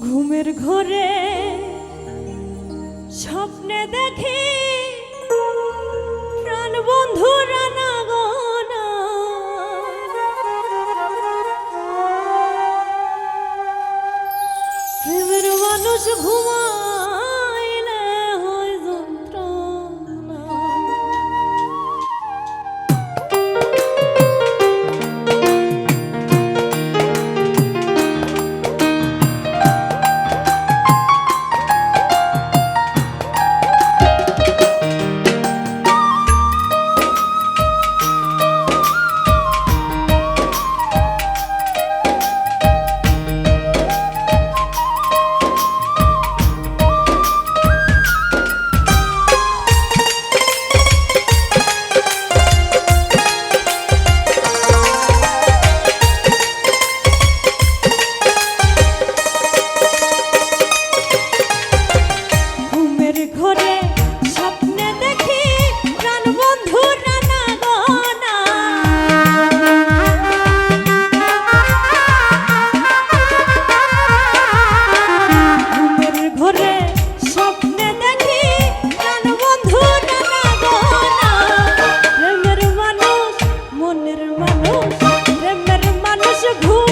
ঘুমের ঘরে স্বপ্নে দেখি প্রাণ বন্ধু রানা মানুষ ঘুমা ঘুষ